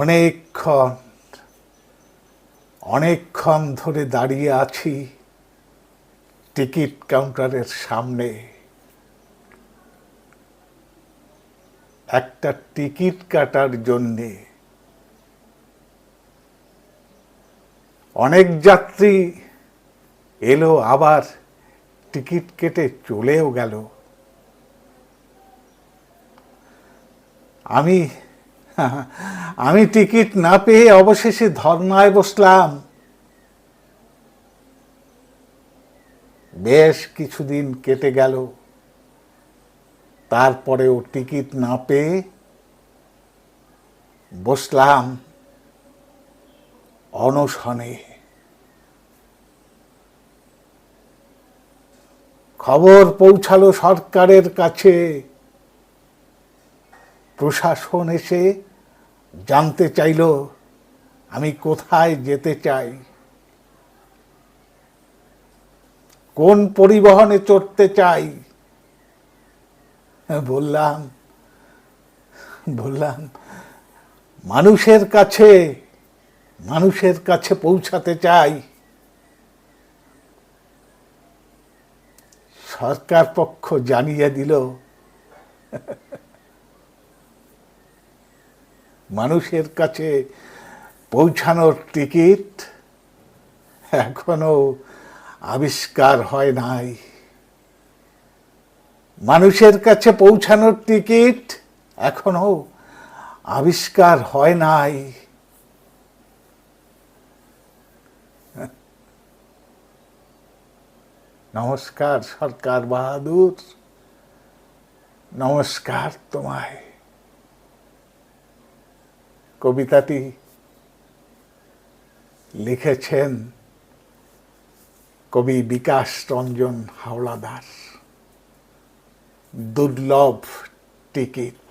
অনেকক্ষণ অনেকক্ষণ ধরে দাঁড়িয়ে আছি টিকিট কাউন্টারের সামনে। একটা টিকিট কাটার জন্যে অনেক যাত্রী এলো, আবার টিকিট কেটে চলেও গেল। আমি আমি টিকিট না পেয়ে অবশেষে ধর্নায় বসলাম। বেশ কিছুদিন কেটে গেল। তারপরেও টিকিট না পেয়ে বসলাম অনশনে। খবর পৌঁছালো সরকারের কাছে। প্রশাসন এসে জানতে চাইল, আমি কোথায় যেতে চাই? কোন পরিবহনে চড়তে চাই? বললাম বললাম, মানুষের কাছে মানুষের কাছে পৌঁছাতে চাই। সরকার পক্ষ জানিয়ে দিল মানুষের কাছে পৌঁছানোর টিকিট এখনও আবিষ্কার হয় নাই। মানুষের কাছে পৌঁছানোর টিকিট এখনও আবিষ্কার হয় নাই। নমস্কার সরকার বাহাদুর, নমস্কার তোমায়। কবিতাটি লিখেছেন কবি বিকাশ রঞ্জন হাওলাদার। দুর্লভ টিকিট।